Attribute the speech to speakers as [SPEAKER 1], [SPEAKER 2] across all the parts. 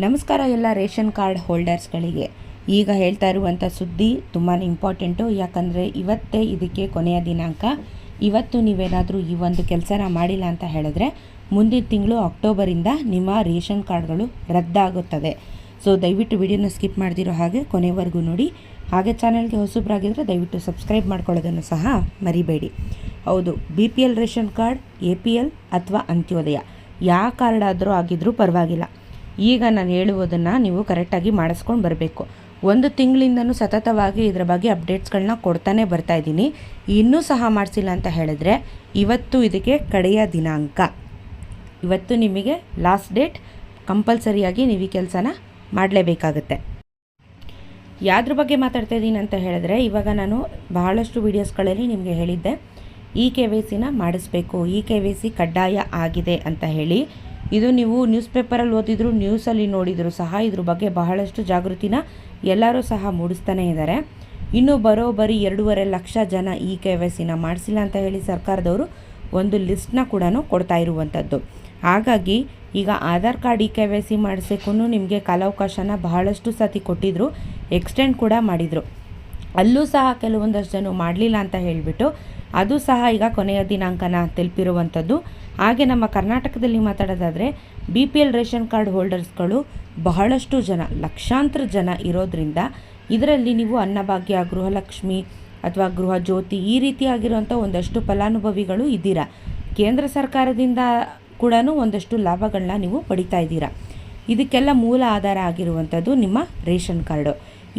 [SPEAKER 1] ನಮಸ್ಕಾರ ಎಲ್ಲ ration card ಹೋಲ್ಡರ್ಸ್ಗಳಿಗೆ. ಈಗ ಹೇಳ್ತಾ ಇರುವಂಥ ಸುದ್ದಿ ತುಂಬಾ ಇಂಪಾರ್ಟೆಂಟು. ಯಾಕಂದರೆ ಇವತ್ತೇ ಇದಕ್ಕೆ ಕೊನೆಯ ದಿನಾಂಕ. ಇವತ್ತು ನೀವೇನಾದರೂ ಈ ಒಂದು ಕೆಲಸನ ಮಾಡಿಲ್ಲ ಅಂತ ಹೇಳಿದ್ರೆ ಮುಂದಿನ ತಿಂಗಳು ಅಕ್ಟೋಬರಿಂದ ನಿಮ್ಮ ರೇಷನ್ ಕಾರ್ಡ್ಗಳು ರದ್ದಾಗುತ್ತದೆ ಸೊ, ದಯವಿಟ್ಟು ವಿಡಿಯೋನ ಸ್ಕಿಪ್ ಮಾಡ್ದಿರೋ ಹಾಗೆ ಕೊನೆವರೆಗೂ ನೋಡಿ. ಹಾಗೆ ಚಾನಲ್ಗೆ ಹೊಸಬ್ರಾಗಿದ್ದರೆ ದಯವಿಟ್ಟು ಸಬ್ಸ್ಕ್ರೈಬ್ ಮಾಡ್ಕೊಳ್ಳೋದನ್ನು ಸಹ ಮರಿಬೇಡಿ. ಹೌದು, B P L ration card, A P L ಅಥವಾ ಅಂತ್ಯೋದಯ. ಯಾವ ಕಾರ್ಡ್ ಆದರೂ ಆಗಿದ್ರೂ ಪರವಾಗಿಲ್ಲ. ಈಗ ನಾನು ಹೇಳುವುದನ್ನು ನೀವು ಕರೆಕ್ಟಾಗಿ ಮಾಡಿಸ್ಕೊಂಡು ಬರಬೇಕು. ಒಂದು ತಿಂಗಳಿಂದನೂ ಸತತವಾಗಿ ಇದರ ಬಗ್ಗೆ ಅಪ್ಡೇಟ್ಸ್ಗಳನ್ನ ಕೊಡ್ತಾನೆ ಬರ್ತಾ ಇದ್ದೀನಿ. ಇನ್ನೂ ಸಹ ಮಾಡಿಸಿಲ್ಲ ಅಂತ ಹೇಳಿದ್ರೆ ಇವತ್ತು ಇದಕ್ಕೆ ಕಡೆಯ ದಿನಾಂಕ. ಇವತ್ತು ನಿಮಗೆ ಲಾಸ್ಟ್ ಡೇಟ್ ಕಂಪಲ್ಸರಿಯಾಗಿ ನೀವು ಈ ಕೆಲಸನ ಮಾಡಲೇಬೇಕಾಗುತ್ತೆ. ಯಾವ್ದ್ರ ಬಗ್ಗೆ ಮಾತಾಡ್ತಾ ಇದ್ದೀನಿ ಅಂತ ಹೇಳಿದ್ರೆ ಇವಾಗ ನಾನು ಬಹಳಷ್ಟು ವೀಡಿಯೋಸ್ಗಳಲ್ಲಿ ನಿಮಗೆ ಹೇಳಿದ್ದೆ. ಇ ಕೆ ವೈ ಸಿನ ಮಾಡಿಸ್ಬೇಕು. ಇ ಕೆ ವೈ ಸಿ ಕಡ್ಡಾಯ ಆಗಿದೆ ಅಂತ ಹೇಳಿ. ಇದು ನೀವು ನ್ಯೂಸ್ ಪೇಪರಲ್ಲಿ ಓದಿದ್ರು ನ್ಯೂಸಲ್ಲಿ ನೋಡಿದ್ರು ಸಹ ಇದ್ರ ಬಗ್ಗೆ ಬಹಳಷ್ಟು ಜಾಗೃತಿನ ಎಲ್ಲರೂ ಸಹ ಮೂಡಿಸ್ತಾನೆ ಇದ್ದಾರೆ. ಇನ್ನು ಬರೋಬ್ಬರಿ ಎರಡೂವರೆ ಲಕ್ಷ ಜನ ಈ ಕೆ ವೈ ಸಿನ ಮಾಡಿಸಿಲ್ಲ ಅಂತ ಹೇಳಿ ಸರ್ಕಾರದವರು ಒಂದು ಲಿಸ್ಟ್ನ ಕೂಡ ಕೊಡ್ತಾ ಇರುವಂಥದ್ದು. ಹಾಗಾಗಿ ಈಗ Aadhaar card E K Y C ಮಾಡಿಸೋಕ್ಕೂ ನಿಮಗೆ ಕಾಲಾವಕಾಶನ ಬಹಳಷ್ಟು ಸತಿ ಕೊಟ್ಟಿದ್ದರು ಎಕ್ಸ್ಟೆಂಡ್ ಕೂಡ ಮಾಡಿದರು. ಅಲ್ಲೂ ಸಹ ಕೆಲವೊಂದಷ್ಟು ಜನ ಮಾಡಲಿಲ್ಲ ಅಂತ ಹೇಳಿಬಿಟ್ಟು ಅದು ಸಹ ಈಗ ಕೊನೆಯ ದಿನಾಂಕನ ತಲುಪಿರುವಂಥದ್ದು ಹಾಗೆ ನಮ್ಮ ಕರ್ನಾಟಕದಲ್ಲಿ ಮಾತಾಡೋದಾದರೆ B P L ration card ಹೋಲ್ಡರ್ಸ್ಗಳು ಬಹಳಷ್ಟು ಜನ, ಲಕ್ಷಾಂತರ ಜನ ಇರೋದ್ರಿಂದ ಇದರಲ್ಲಿ ನೀವು ಅನ್ನಭಾಗ್ಯ, ಗೃಹಲಕ್ಷ್ಮಿ ಅಥವಾ ಗೃಹ ಜ್ಯೋತಿ ಈ ರೀತಿಯಾಗಿರುವಂಥ ಒಂದಷ್ಟು ಫಲಾನುಭವಿಗಳು ಇದ್ದೀರಾ? ಕೇಂದ್ರ ಸರ್ಕಾರದಿಂದ ಕೂಡ ಒಂದಷ್ಟು ಲಾಭಗಳನ್ನ ನೀವು ಪಡಿತಾ ಇದ್ದೀರಾ? ಇದಕ್ಕೆಲ್ಲ ಮೂಲ ಆಧಾರ ಆಗಿರುವಂಥದ್ದು ನಿಮ್ಮ ರೇಷನ್ ಕಾರ್ಡು.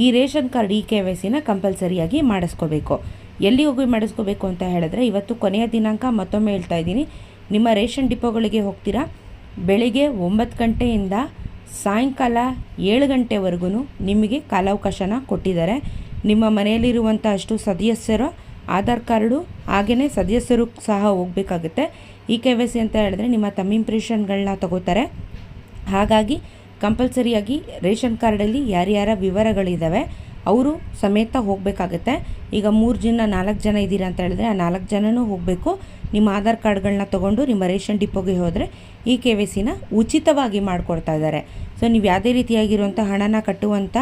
[SPEAKER 1] ಈ ration card E K Y ಸಿನ ಕಂಪಲ್ಸರಿಯಾಗಿ ಮಾಡಿಸ್ಕೋಬೇಕು. ಎಲ್ಲಿ ಹೋಗಿ ಮಾಡಿಸ್ಕೋಬೇಕು ಅಂತ ಹೇಳಿದ್ರೆ ಇವತ್ತು ಕೊನೆಯ ದಿನಾಂಕ ಮತ್ತೊಮ್ಮೆ ಹೇಳ್ತಾ ಇದ್ದೀನಿ. ನಿಮ್ಮ ರೇಷನ್ ಡಿಪೋಗಳಿಗೆ ಹೋಗ್ತೀರಾ? ಬೆಳಿಗ್ಗೆ ಒಂಬತ್ತು ಗಂಟೆಯಿಂದ ಸಾಯಂಕಾಲ ಏಳು ಗಂಟೆವರೆಗೂ ನಿಮಗೆ ಕಾಲಾವಕಾಶನ ಕೊಟ್ಟಿದ್ದಾರೆ. ನಿಮ್ಮ ಮನೆಯಲ್ಲಿರುವಂಥ ಅಷ್ಟು ಸದಸ್ಯರ, ಆಧಾರ್ ಕಾರ್ಡು ಹಾಗೆಯೇ ಸದಸ್ಯರು ಸಹ ಹೋಗಬೇಕಾಗುತ್ತೆ. ಇ ಕೆ ವೈ ಸಿ ಅಂತ ಹೇಳಿದ್ರೆ ನಿಮ್ಮ ತಮ್ಮ ಇಂಪ್ರೆಷನ್ಗಳನ್ನ ತಗೋತಾರೆ. ಹಾಗಾಗಿ ಕಂಪಲ್ಸರಿಯಾಗಿ ರೇಷನ್ ಕಾರ್ಡಲ್ಲಿ ಯಾರ್ಯಾರ ವಿವರಗಳಿದ್ದಾವೆ ಅವರು ಸಮೇತ ಹೋಗಬೇಕಾಗತ್ತೆ. ಈಗ ಮೂರು ಜನ, ನಾಲ್ಕು ಜನ ಇದ್ದೀರಾ ಅಂತ ಹೇಳಿದ್ರೆ ಆ ನಾಲ್ಕು ಜನನೂ ಹೋಗಬೇಕು. ನಿಮ್ಮ ಆಧಾರ್ ಕಾರ್ಡ್ಗಳನ್ನ ತೊಗೊಂಡು ನಿಮ್ಮ ರೇಷನ್ ಡಿಪೋಗೆ ಹೋದರೆ ಈ ಕೆ ವೈ ಸಿನ ಉಚಿತವಾಗಿ ಮಾಡಿಕೊಡ್ತಾ ಇದ್ದಾರೆ. ಸೊ ನೀವು ಯಾವುದೇ ರೀತಿಯಾಗಿರುವಂಥ ಹಣನ ಕಟ್ಟುವಂಥ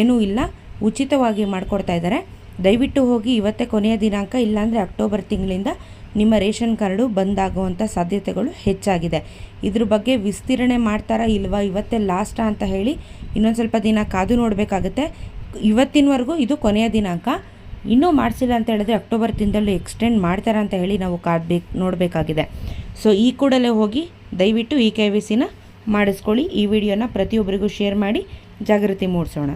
[SPEAKER 1] ಏನೂ ಇಲ್ಲ. ಉಚಿತವಾಗಿ ಮಾಡಿಕೊಡ್ತಾ ಇದ್ದಾರೆ. ದಯವಿಟ್ಟು ಹೋಗಿ ಇವತ್ತೇ ಕೊನೆಯ ದಿನಾಂಕ, ಇಲ್ಲಾಂದರೆ ಅಕ್ಟೋಬರ್ ತಿಂಗಳಿಂದ ನಿಮ್ಮ ರೇಷನ್ ಕಾರ್ಡು ಬಂದಾಗುವಂಥ ಸಾಧ್ಯತೆಗಳು ಹೆಚ್ಚಾಗಿದೆ. ಇದ್ರ ಬಗ್ಗೆ ವಿಸ್ತೀರ್ಣೆ ಮಾಡ್ತಾರಾ ಇಲ್ವಾ? ಇವತ್ತೇ ಲಾಸ್ಟಾ ಅಂತ ಹೇಳಿ ಇನ್ನೊಂದು ಸ್ವಲ್ಪ ದಿನ ಕಾದು ನೋಡಬೇಕಾಗುತ್ತೆ. ಇವತ್ತಿನವರೆಗೂ ಇದು ಕೊನೆಯ ದಿನಾಂಕ. ಇನ್ನೂ ಮಾಡಿಸಿಲ್ಲ ಅಂತ ಹೇಳಿದ್ರೆ ಅಕ್ಟೋಬರ್ ತಿಂಗಳಲ್ಲಿ ಎಕ್ಸ್ಟೆಂಡ್ ಮಾಡ್ತಾರೆ ಅಂತ ಹೇಳಿ ನಾವು ಕಾದ್ಬೇಕು ನೋಡಬೇಕಾಗಿದೆ. ಸೊ ಈ ಕೂಡಲೇ ಹೋಗಿ ದಯವಿಟ್ಟು ಈ ಕೆ ವಿ ಸಿನ ಮಾಡಿಸ್ಕೊಳ್ಳಿ. ಈ ವಿಡಿಯೋನ ಪ್ರತಿಯೊಬ್ಬರಿಗೂ ಶೇರ್ ಮಾಡಿ. ಜಾಗೃತಿ ಮೂಡಿಸೋಣ.